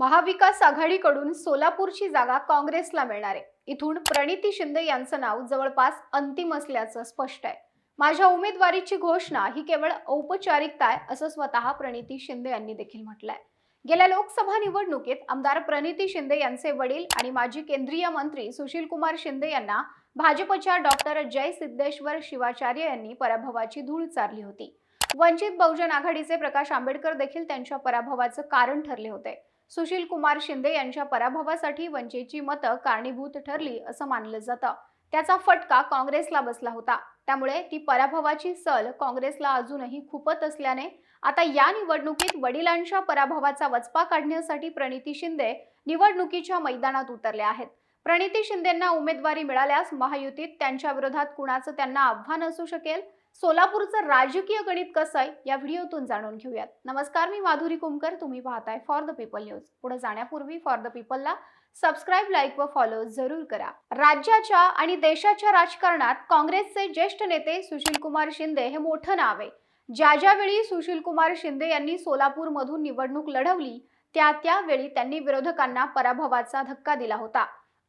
महाविकास आघाडीकडून सोलापूरची जागा काँग्रेसला मिळणार आहे. इथून प्रणिती शिंदे यांचं नाव जवळपास अंतिम असल्याचं स्पष्ट आहे. माझ्या उमेदवारीची घोषणा ही केवळ औपचारिकता आहे असं स्वतः प्रणिती शिंदे यांनी देखील म्हटलंय. गेल्या लोकसभा निवडणुकीत आमदार प्रणिती शिंदे यांचे वडील आणि माजी केंद्रीय मंत्री सुशील कुमार शिंदे यांना भाजपच्या डॉक्टर जय सिद्धेश्वर शिवाचार्य यांनी पराभवाची धूळ चारली होती. वंचित बहुजन आघाडीचे प्रकाश आंबेडकर देखील त्यांच्या पराभवाचं कारण ठरले होते. सुशील कुमार शिंदे यांच्या पराभवासाठी वंचितची मतं कारणीभूत ठरली असं मानलं जातं. त्याचा फटका काँग्रेसला बसला होता. त्यामुळे ती पराभवाची सल काँग्रेसला अजूनही खुपत असल्याने आता या निवडणुकीत वडिलांच्या पराभवाचा वचपा काढण्यासाठी प्रणिती शिंदे निवडणुकीच्या मैदानात उतरल्या आहेत. प्रणिती शिंदेंना उमेदवारी मिळाल्यास महायुतीत त्यांच्या विरोधात कुणाचं त्यांना आव्हान असू शकेल? सोलापूरचं राजकीय गणित कसं आहे या व्हिडिओतून जाणून घेऊयात. नमस्कार मी माधुरी कुमकर. तुम्ही पाहताय फॉर द पीपल न्यूज पुढे जाण्यापूर्वी फॉर द पीपलला सबस्क्राईब लाईक व फॉलो जरूर करा. राज्याच्या आणि देशाच्या राजकारणात काँग्रेसचे ज्येष्ठ नेते सुशील कुमार शिंदे हे मोठं नाव आहे. ज्या ज्यावेळी सुशील कुमार शिंदे यांनी सोलापूरमधून निवडणूक लढवली त्या त्यावेळी त्यांनी विरोधकांना पराभवाचा धक्का दिला होता.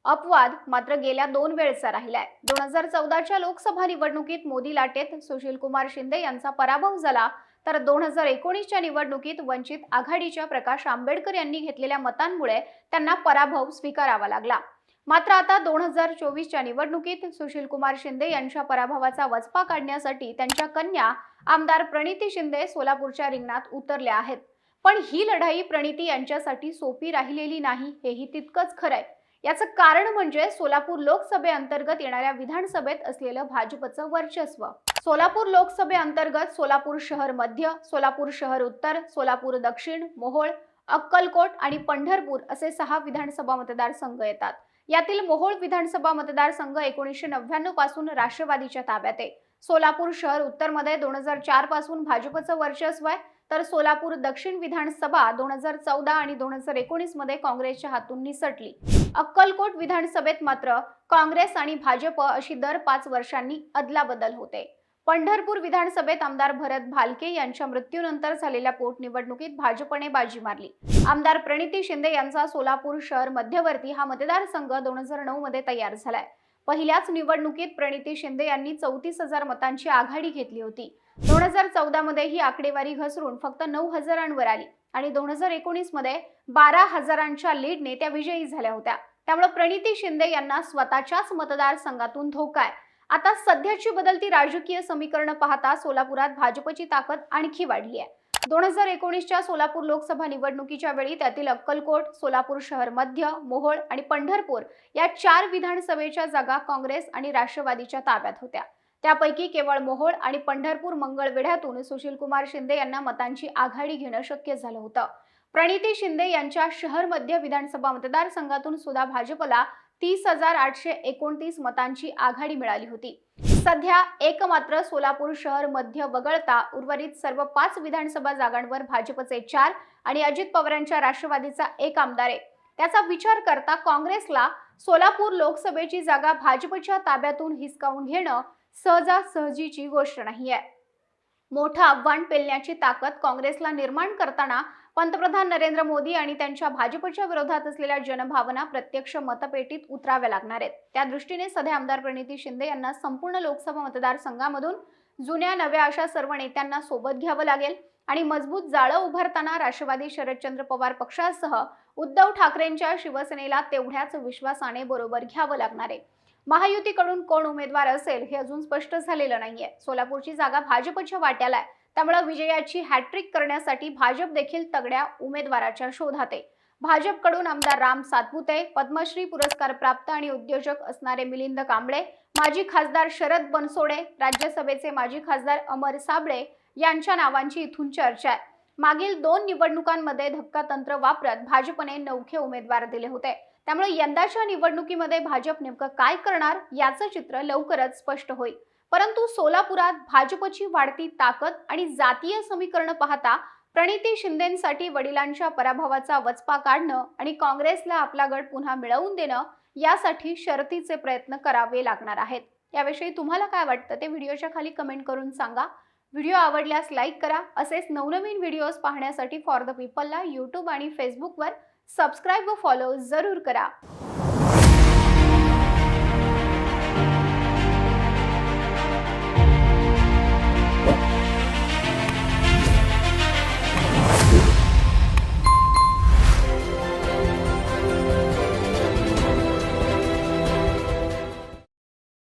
अपवाद मात्र गेल्या दोन वेळचा राहिलाय. दोन हजार चौदाच्या लोकसभा निवडणुकीत मोदी लाटेत सुशील कुमार शिंदे यांचा पराभव झाला तर दोन हजार एकोणीसच्या निवडणुकीत वंचित आघाडीच्या प्रकाश आंबेडकर यांनी घेतलेल्या मतांमुळे त्यांना पराभव स्वीकारावा लागला. मात्र आता दोन हजार चोवीसच्या निवडणुकीत सुशील कुमार शिंदे यांच्या पराभवाचा वचपा काढण्यासाठी त्यांच्या कन्या आमदार प्रणिती शिंदे सोलापूरच्या रिंगणात उतरल्या आहेत. पण ही लढाई प्रणिती यांच्यासाठी सोपी राहिलेली नाही हेही तितकंच खरं आहे याचं कारण म्हणजे सोलापूर लोकसभेअंतर्गत येणाऱ्या विधानसभेत असलेलं भाजपचं वर्चस्व. सोलापूर लोकसभेअंतर्गत सोलापूर शहर मध्य सोलापूर शहर उत्तर सोलापूर दक्षिण मोहोळ अक्कलकोट आणि पंढरपूर असे सहा विधानसभा मतदारसंघ येतात. यातील मोहोळ विधानसभा मतदारसंघ एकोणीसशे नव्याण्णवपासून राष्ट्रवादीच्या ताब्यात आहे. सोलापूर शहर उत्तरमध्ये दोन हजार चारपासून भाजपचं वर्चस्व आहे. तर सोलापूर दक्षिण विधानसभा दोन हजार चौदा आणि दोन हजार एकोणीसमध्ये काँग्रेसच्या हातून निसटली. अक्कलकोट विधानसभेत मात्र काँग्रेस आणि भाजप अशी दर पाच वर्षांनी अदलाबदल होते. पंढरपूर विधानसभेत आमदार भरत भालके यांच्या मृत्यूनंतर झालेल्या पोटनिवडणुकीत भाजपने बाजी मारली. आमदार प्रणिती शिंदे यांचा सोलापूर शहर मध्यवर्ती हा मतदारसंघ दोन हजार नऊ मध्ये तयार झालाय. पहिल्याच निवडणुकीत प्रणिती शिंदे यांनी चौतीस हजार मतांची आघाडी घेतली होती. दोन हजार चौदा मध्ये ही आकडेवारी घसरून फक्त नऊ हजारांवर आली. आणि दोन हजार एकोणीसमध्ये बारा हजारांच्या लीडने त्या विजयी झाल्या होत्या. त्यामुळे प्रणिती शिंदे यांना स्वतःच्याच मतदारसंघातून धोका आहे. आता सध्याची बदलती राजकीय समीकरणं पाहता सोलापुरात भाजपची ताकद आणखी वाढली आहे. दोन हजार एकोणीसच्या सोलापूर लोकसभा निवडणुकीच्या वेळी त्यातील अक्कलकोट सोलापूर शहर मध्य मोहोळ आणि पंढरपूर या चार विधानसभेच्या जागा काँग्रेस आणि राष्ट्रवादीच्या ताब्यात होत्या. त्यापैकी केवळ मोहोळ आणि पंढरपूर मंगळवेढ्यातून सुशीलकुमार शिंदे यांना मतांची आघाडी घेणं शक्य झालं होतं. प्रणिती शिंदे यांच्या शहर मध्य विधानसभा मतदारसंघातून सुद्धा भाजपला तीस हजार आठशे एकोणतीस मतांची आघाडी मिळाली होती. सध्या एकमात्र सोलापूर शहर मध्य वगळता उर्वरित सर्व पाच विधानसभा जागांवर भाजपचे चार आणि अजित पवारांच्या राष्ट्रवादीचा एक आमदार आहे. त्याचा विचार करता काँग्रेसला सोलापूर लोकसभेची जागा भाजपच्या ताब्यातून हिसकावून घेणं सहजासहजीची गोष्ट आहे मोठं आव्हान पेलण्याची ताकद काँग्रेसला निर्माण करताना पंतप्रधान नरेंद्र मोदी आणि त्यांच्या भाजपच्या विरोधात असलेल्या जनभावना प्रत्यक्ष मतपेटीत उतराव्या लागणार आहेत. त्या दृष्टीने सध्या आमदार प्रणिती शिंदे यांना संपूर्ण लोकसभा मतदारसंघामधून जुन्या नव्या अशा सर्व नेत्यांना सोबत घ्यावं लागेल आणि मजबूत जाळं उभारताना राष्ट्रवादी शरदचंद्र पवार पक्षासह उद्धव ठाकरेंच्या शिवसेनेला तेवढ्याच विश्वासाने बरोबर घ्यावं लागणार आहे. महायुतीकडून कोण उमेदवार असेल हे अजून स्पष्ट झालेलं नाहीये. सोलापूरची जागा भाजपच्या वाट्याला आहे. त्यामुळे विजयाची हॅट्रिक करण्यासाठी भाजप देखील तगड्या उमेदवाराच्या शोधात आहे. भाजपकडून आमदार राम सातपुते पद्मश्री पुरस्कार प्राप्त आणि उद्योजक असणारे मिलिंद कांबळे माजी खासदार शरद बनसोडे राज्यसभेचे माजी खासदार अमर साबळे यांच्या नावांची इथून चर्चा आहे. मागील दोन निवडणुकांमध्ये धक्का तंत्र वापरत भाजपने नौखे उमेदवार दिले होते. त्यामुळे यंदाच्या निवडणुकीमध्ये भाजप नेमकं काय करणार याचं चित्र लवकरच स्पष्ट होईल. परंतु सोलापुरात भाजपची वाढती ताकद आणि जातीय समीकरण पाहता प्रणिती शिंदेसाठी वडिलांच्या पराभवाचा वचपा काढणं आणि काँग्रेसला आपला गड पुन्हा मिळवून देणं यासाठी शर्तीचे प्रयत्न करावे लागणार आहेत. याविषयी तुम्हाला काय वाटतं ते व्हिडिओच्या खाली कमेंट करून सांगा. व्हिडिओ आवडल्यास लाईक करा. असेच नवनवीन व्हिडिओज पाहण्यासाठी फॉर द पीपलला यूट्यूब आणि फेसबुकवर सबस्क्राईब व फॉलो जरूर करा.